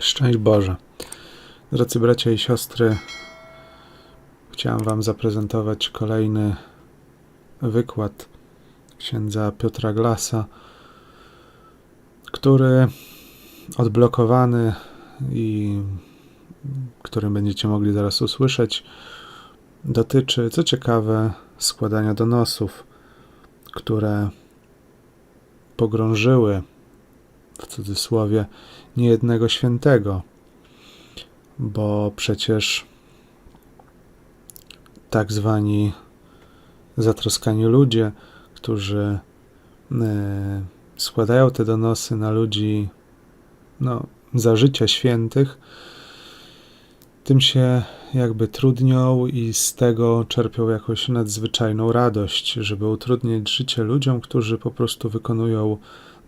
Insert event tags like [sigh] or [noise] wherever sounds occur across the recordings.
Szczęść Boże. Drodzy bracia i siostry, chciałem Wam zaprezentować kolejny wykład księdza Piotra Glasa, który odblokowany i który będziecie mogli zaraz usłyszeć, dotyczy, co ciekawe, składania donosów, które pogrążyły w cudzysłowie niejednego świętego, bo przecież tak zwani zatroskani ludzie, którzy e, składają te donosy na ludzi no, za życia świętych, tym się jakby trudnią i z tego czerpią jakąś nadzwyczajną radość, żeby utrudnić życie ludziom, którzy po prostu wykonują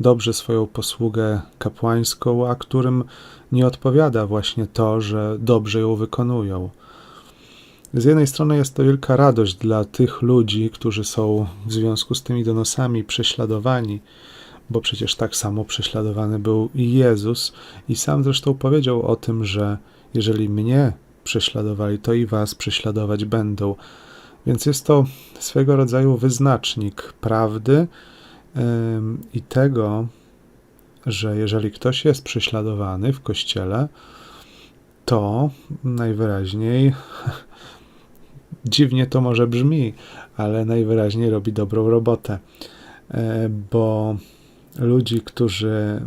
dobrze swoją posługę kapłańską, a którym nie odpowiada właśnie to, że dobrze ją wykonują. Z jednej strony jest to wielka radość dla tych ludzi, którzy są w związku z tymi donosami prześladowani, bo przecież tak samo prześladowany był i Jezus, i sam zresztą powiedział o tym, że jeżeli mnie prześladowali, to i was prześladować będą. Więc jest to swego rodzaju wyznacznik prawdy i tego, że jeżeli ktoś jest prześladowany w kościele, to najwyraźniej [laughs] dziwnie to może brzmi, ale najwyraźniej robi dobrą robotę, e, bo ludzi, którzy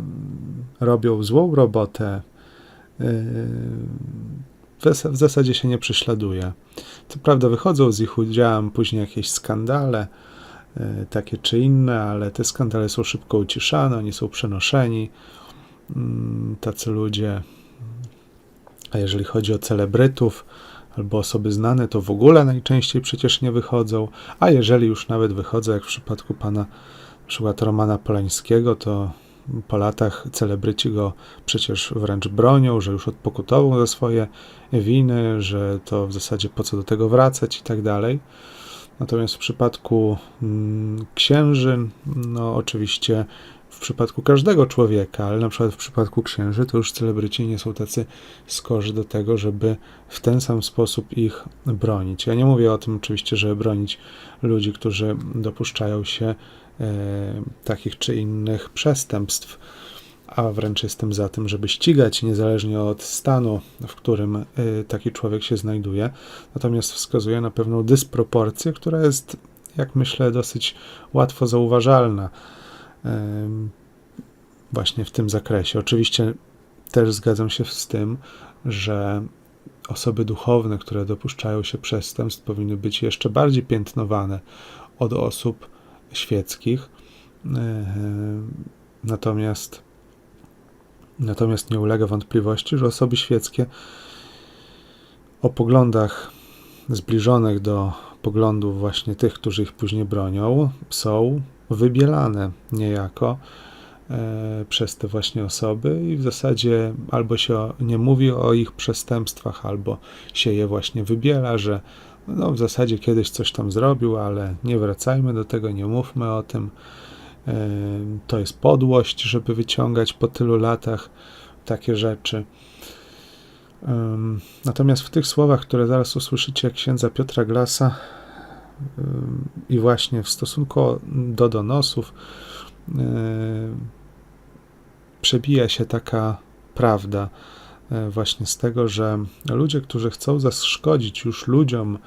robią złą robotę, w zasadzie się nie prześladuje. Co prawda wychodzą z ich udziałem później jakieś skandale, e, takie czy inne, ale te skandale są szybko uciszane, oni są przenoszeni. Mm, tacy ludzie, a jeżeli chodzi o celebrytów albo osoby znane, to w ogóle najczęściej przecież nie wychodzą, a jeżeli już nawet wychodzą, jak w przypadku pana, na przykład Romana Polańskiego, to po latach celebryci go przecież wręcz bronią, że już odpokutował za swoje winy, że to w zasadzie po co do tego wracać i tak dalej. Natomiast w przypadku mm, księży, no oczywiście w przypadku każdego człowieka, ale na przykład w przypadku księży, to już celebryci nie są tacy skorzy do tego, żeby w ten sam sposób ich bronić. Ja nie mówię o tym oczywiście, żeby bronić ludzi, którzy dopuszczają się takich czy innych przestępstw, a wręcz jestem za tym, żeby ścigać niezależnie od stanu, w którym e, taki człowiek się znajduje. Natomiast wskazuje na pewną dysproporcję, która jest, jak myślę, dosyć łatwo zauważalna właśnie w tym zakresie. Oczywiście też zgadzam się z tym, że osoby duchowne, które dopuszczają się przestępstw, powinny być jeszcze bardziej piętnowane od osób świeckich. Natomiast, natomiast nie ulega wątpliwości, że osoby świeckie o poglądach zbliżonych do poglądów właśnie tych, którzy ich później bronią, są wybielane niejako e, przez te właśnie osoby i w zasadzie albo się nie mówi o ich przestępstwach, albo się je właśnie wybiela, że no w zasadzie kiedyś coś tam zrobił, ale nie wracajmy do tego, nie mówmy o tym. To jest podłość, żeby wyciągać po tylu latach takie rzeczy. Natomiast w tych słowach, które zaraz usłyszycie księdza Piotra Glasa, i właśnie w stosunku do donosów przebija się taka prawda właśnie z tego, że ludzie, którzy chcą zaszkodzić już ludziom,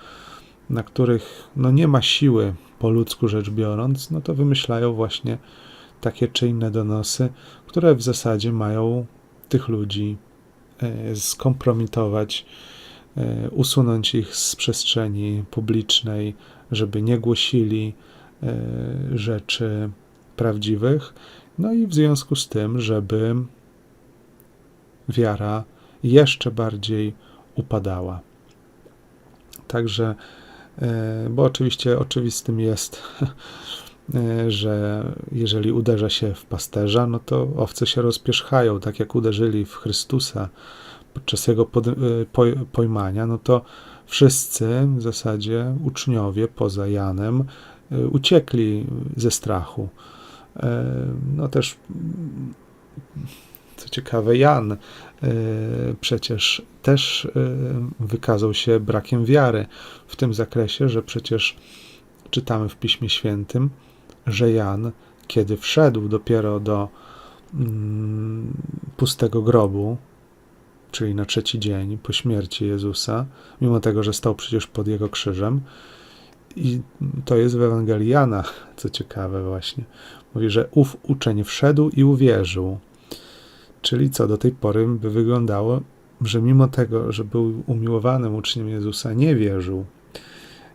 na których no nie ma siły po ludzku rzecz biorąc, no to wymyślają właśnie takie czy inne donosy, które w zasadzie mają tych ludzi skompromitować, usunąć ich z przestrzeni publicznej, żeby nie głosili e, rzeczy prawdziwych, no i w związku z tym, żeby wiara jeszcze bardziej upadała. Także, e, bo oczywiście oczywistym jest, [laughs] e, że jeżeli uderza się w pasterza, no to owce się rozpierzchają, tak jak uderzyli w Chrystusa podczas jego pojmania, no to wszyscy w zasadzie uczniowie poza Janem uciekli ze strachu. E, no też, co ciekawe, Jan e, przecież też e, wykazał się brakiem wiary w tym zakresie, że przecież czytamy w Piśmie Świętym, że Jan, kiedy wszedł dopiero do mm, pustego grobu, czyli na trzeci dzień po śmierci Jezusa, mimo tego, że stał przecież pod jego krzyżem, i to jest w Ewangelii Jana, co ciekawe właśnie. Mówi, że ów uczeń wszedł i uwierzył. Czyli co do tej pory by wyglądało, że mimo tego, że był umiłowanym uczniem Jezusa, nie wierzył.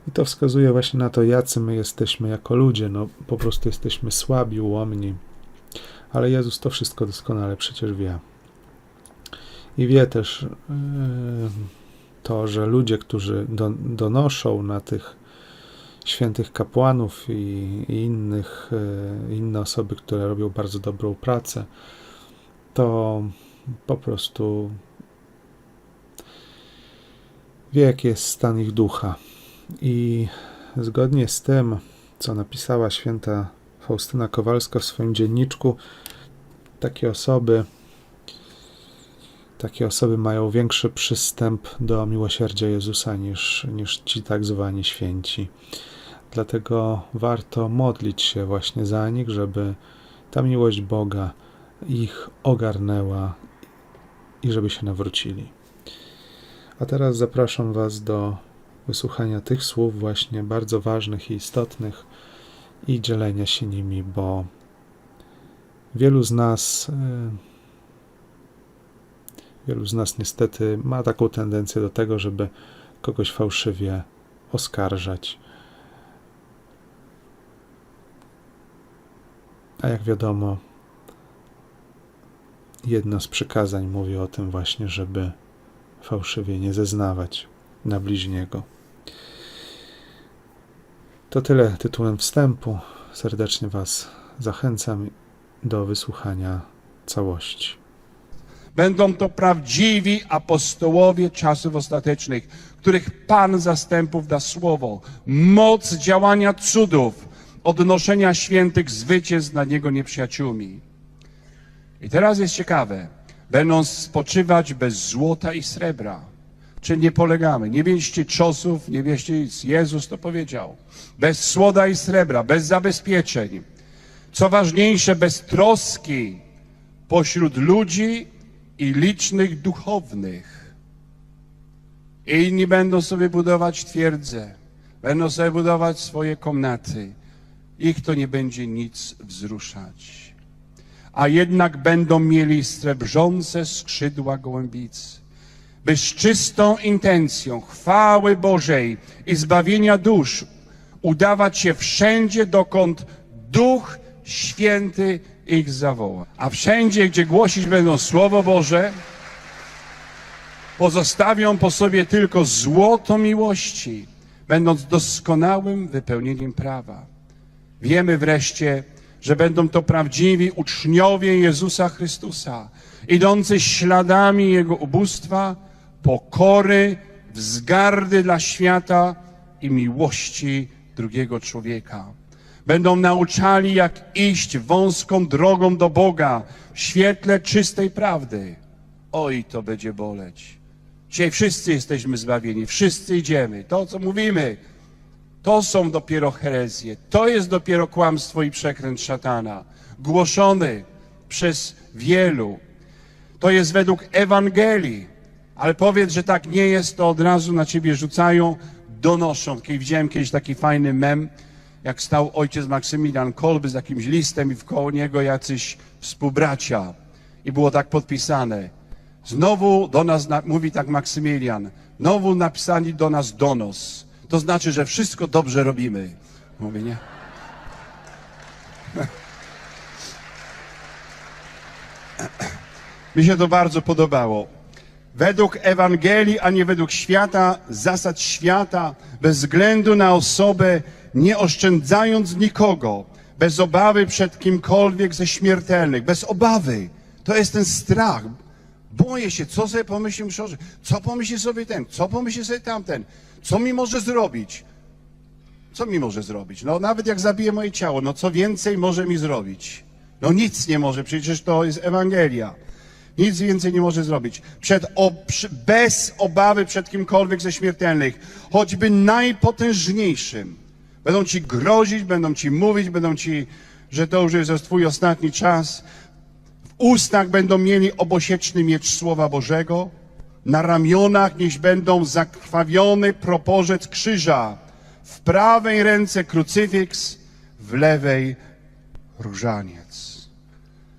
I to wskazuje właśnie na to, jacy my jesteśmy jako ludzie. No, po prostu jesteśmy słabi, ułomni. Ale Jezus to wszystko doskonale przecież wie. I wie też yy, to, że ludzie, którzy do, donoszą na tych świętych kapłanów i, i innych, yy, inne osoby, które robią bardzo dobrą pracę, to po prostu wie, jaki jest stan ich ducha. I zgodnie z tym, co napisała święta Faustyna Kowalska w swoim dzienniczku, takie osoby, takie osoby mają większy przystęp do miłosierdzia Jezusa niż, niż ci tak zwani święci. Dlatego warto modlić się właśnie za nich, żeby ta miłość Boga ich ogarnęła i żeby się nawrócili. A teraz zapraszam Was do wysłuchania tych słów, właśnie bardzo ważnych i istotnych, i dzielenia się nimi, bo wielu z nas, y, wielu z nas niestety ma taką tendencję do tego, żeby kogoś fałszywie oskarżać. A jak wiadomo, jedno z przykazań mówi o tym właśnie, żeby fałszywie nie zeznawać na bliźniego. To tyle tytułem wstępu. Serdecznie Was zachęcam do wysłuchania całości. Będą to prawdziwi apostołowie czasów ostatecznych, których Pan zastępów da słowo, moc działania cudów, odnoszenia świętych zwycięstw nad Jego nieprzyjaciółmi. I teraz jest ciekawe. Będą spoczywać bez złota i srebra. Czy nie polegamy? Nie bierzcie czosów, nie bierzcie nic. Jezus to powiedział. Bez słoda i srebra, bez zabezpieczeń. Co ważniejsze, bez troski pośród ludzi i licznych duchownych. Inni będą sobie budować twierdze, będą sobie budować swoje komnaty. Ich to nie będzie nic wzruszać a jednak będą mieli srebrzące skrzydła gołębicy, by z czystą intencją chwały Bożej i zbawienia dusz udawać się wszędzie, dokąd Duch Święty ich zawoła. A wszędzie, gdzie głosić będą Słowo Boże, pozostawią po sobie tylko złoto miłości, będąc doskonałym wypełnieniem prawa. Wiemy wreszcie, że będą to prawdziwi uczniowie Jezusa Chrystusa, idący śladami Jego ubóstwa, pokory, wzgardy dla świata i miłości drugiego człowieka. Będą nauczali, jak iść wąską drogą do Boga w świetle czystej prawdy. Oj, to będzie boleć. Dzisiaj wszyscy jesteśmy zbawieni, wszyscy idziemy. To, co mówimy, to są dopiero herezje. To jest dopiero kłamstwo i przekręt szatana, głoszony przez wielu. To jest według Ewangelii. Ale powiedz, że tak nie jest, to od razu na ciebie rzucają, donoszą. Kiedy widziałem kiedyś taki fajny mem, jak stał ojciec Maksymilian Kolby z jakimś listem i wkoło niego jacyś współbracia. I było tak podpisane. Znowu do nas, na, mówi tak Maksymilian, znowu napisali do nas donos to znaczy, że wszystko dobrze robimy. Mówię, nie? Mi się to bardzo podobało. Według Ewangelii, a nie według świata, zasad świata, bez względu na osobę, nie oszczędzając nikogo, bez obawy przed kimkolwiek ze śmiertelnych, bez obawy. To jest ten strach. Boję się, co sobie pomyśli że co pomyśli sobie ten, co pomyśli sobie tamten, co mi może zrobić. Co mi może zrobić? No nawet jak zabije moje ciało, no co więcej może mi zrobić? No nic nie może, przecież to jest Ewangelia. Nic więcej nie może zrobić. Przed, o, przy, bez obawy przed kimkolwiek ze śmiertelnych, choćby najpotężniejszym. Będą ci grozić, będą ci mówić, będą ci, że to już jest twój ostatni czas. Ustach będą mieli obosieczny miecz Słowa Bożego. Na ramionach niech będą zakrwawiony proporzec krzyża. W prawej ręce krucyfiks, w lewej różaniec.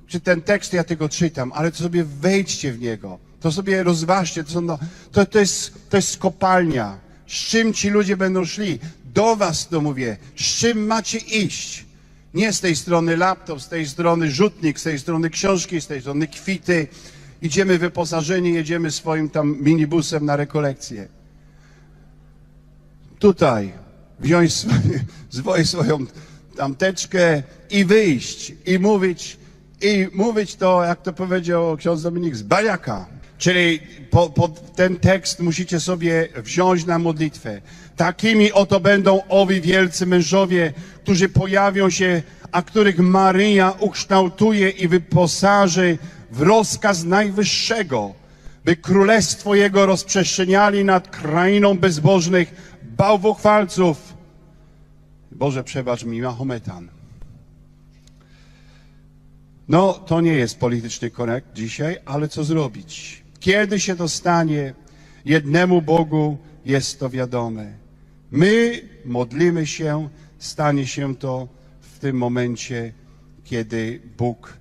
Czy ten tekst ja tego czytam, ale to sobie wejdźcie w niego. To sobie rozważcie. To, są, no, to, to, jest, to jest kopalnia. Z czym ci ludzie będą szli? Do was to mówię. Z czym macie iść? Nie z tej strony laptop, z tej strony rzutnik, z tej strony książki, z tej strony kwity. Idziemy wyposażeni, jedziemy swoim tam minibusem na rekolekcję. Tutaj wziąć [laughs] swoje, swoją tamteczkę i wyjść i mówić, i mówić to, jak to powiedział ksiądz Dominik, z bajaka. Czyli po, po ten tekst musicie sobie wziąć na modlitwę. Takimi oto będą owi wielcy mężowie, którzy pojawią się, a których Maryja ukształtuje i wyposaży w rozkaz Najwyższego, by królestwo Jego rozprzestrzeniali nad krainą bezbożnych bałwochwalców. Boże, przebacz mi, Mahometan. No, to nie jest polityczny korekt dzisiaj, ale co zrobić? Kiedy się to stanie, jednemu Bogu jest to wiadome. My modlimy się, stanie się to w tym momencie, kiedy Bóg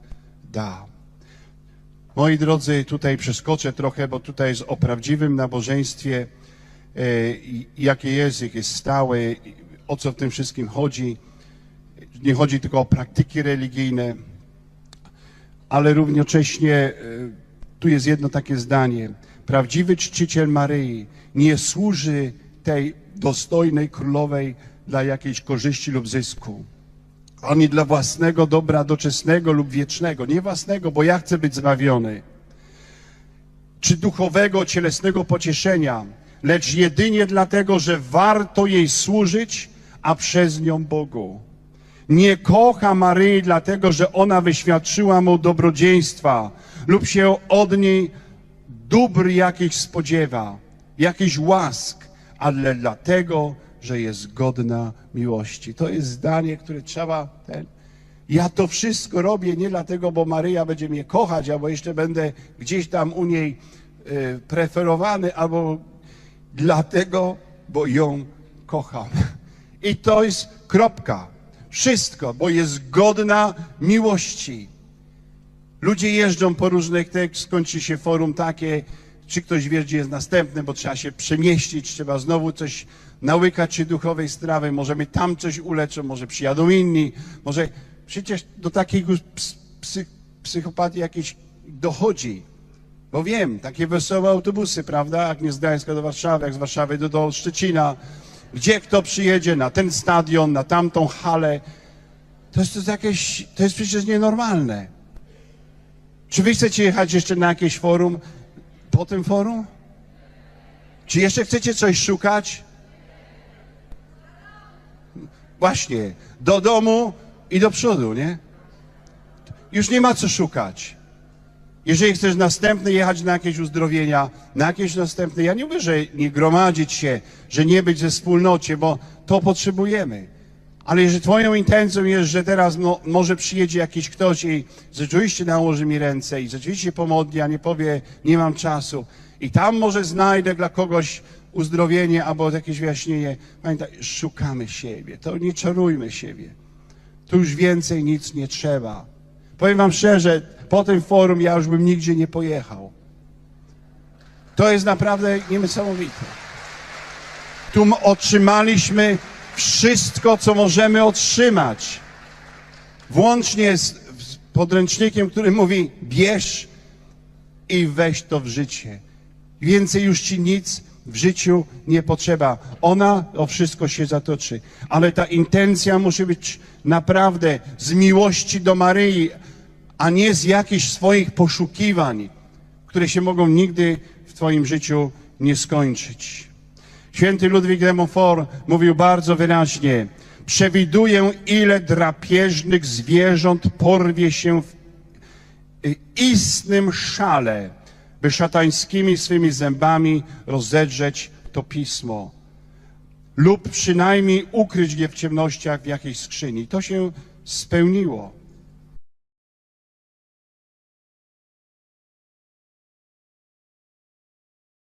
da. Moi drodzy, tutaj przeskoczę trochę, bo tutaj jest o prawdziwym nabożeństwie, e, i- jakie jest, i o co w tym wszystkim chodzi. Nie chodzi tylko o praktyki religijne, ale równocześnie e, tu jest jedno takie zdanie. Prawdziwy czciciel Maryi nie służy tej dostojnej królowej dla jakiejś korzyści lub zysku. Ani dla własnego dobra doczesnego lub wiecznego. Nie własnego, bo ja chcę być zbawiony. Czy duchowego, cielesnego pocieszenia, lecz jedynie dlatego, że warto jej służyć, a przez nią Bogu. Nie kocha Maryi dlatego, że ona wyświadczyła mu dobrodziejstwa lub się od niej dóbr jakichś spodziewa, jakichś łask, ale dlatego, że jest godna miłości. To jest zdanie, które trzeba ten. Ja to wszystko robię nie dlatego, bo Maryja będzie mnie kochać, albo jeszcze będę gdzieś tam u niej y, preferowany, albo dlatego, bo ją kocham. I to jest kropka. Wszystko, bo jest godna miłości. Ludzie jeżdżą po różnych, tak skończy się forum takie, czy ktoś wie, gdzie jest następny, bo trzeba się przemieścić, trzeba znowu coś nałykać, czy duchowej strawy, może mnie tam coś uleczą, może przyjadą inni, może przecież do psy, psychopatii jakiejś dochodzi. Bo wiem, takie wesołe autobusy, prawda, jak nie z Gdańska do Warszawy, jak z Warszawy do, do Szczecina, gdzie kto przyjedzie na ten stadion, na tamtą halę, to jest, to jest jakieś, to jest przecież nienormalne. Czy wy chcecie jechać jeszcze na jakieś forum po tym forum? Czy jeszcze chcecie coś szukać? Właśnie, do domu i do przodu, nie? Już nie ma co szukać. Jeżeli chcesz następny jechać na jakieś uzdrowienia, na jakieś następne, ja nie mówię, że nie gromadzić się, że nie być ze wspólnocie, bo to potrzebujemy. Ale jeżeli twoją intencją jest, że teraz no, może przyjedzie jakiś ktoś i rzeczywiście nałoży mi ręce i rzeczywiście pomodli, a nie powie, nie mam czasu i tam może znajdę dla kogoś uzdrowienie albo jakieś wyjaśnienie. Pamiętaj, szukamy siebie, to nie czarujmy siebie. Tu już więcej nic nie trzeba. Powiem wam szczerze, po tym forum ja już bym nigdzie nie pojechał. To jest naprawdę niesamowite. Tu otrzymaliśmy wszystko, co możemy otrzymać. Włącznie z, podręcznikiem, który mówi bierz i weź to w życie. Więcej już ci nic w życiu nie potrzeba. Ona o wszystko się zatoczy. Ale ta intencja musi być naprawdę z miłości do Maryi, a nie z jakichś swoich poszukiwań, które się mogą nigdy w twoim życiu nie skończyć. Święty Ludwik de Montfort mówił bardzo wyraźnie, przewiduję, ile drapieżnych zwierząt porwie się w y, istnym szale, by szatańskimi swymi zębami rozedrzeć to pismo lub przynajmniej ukryć je w ciemnościach w jakiejś skrzyni. To się spełniło.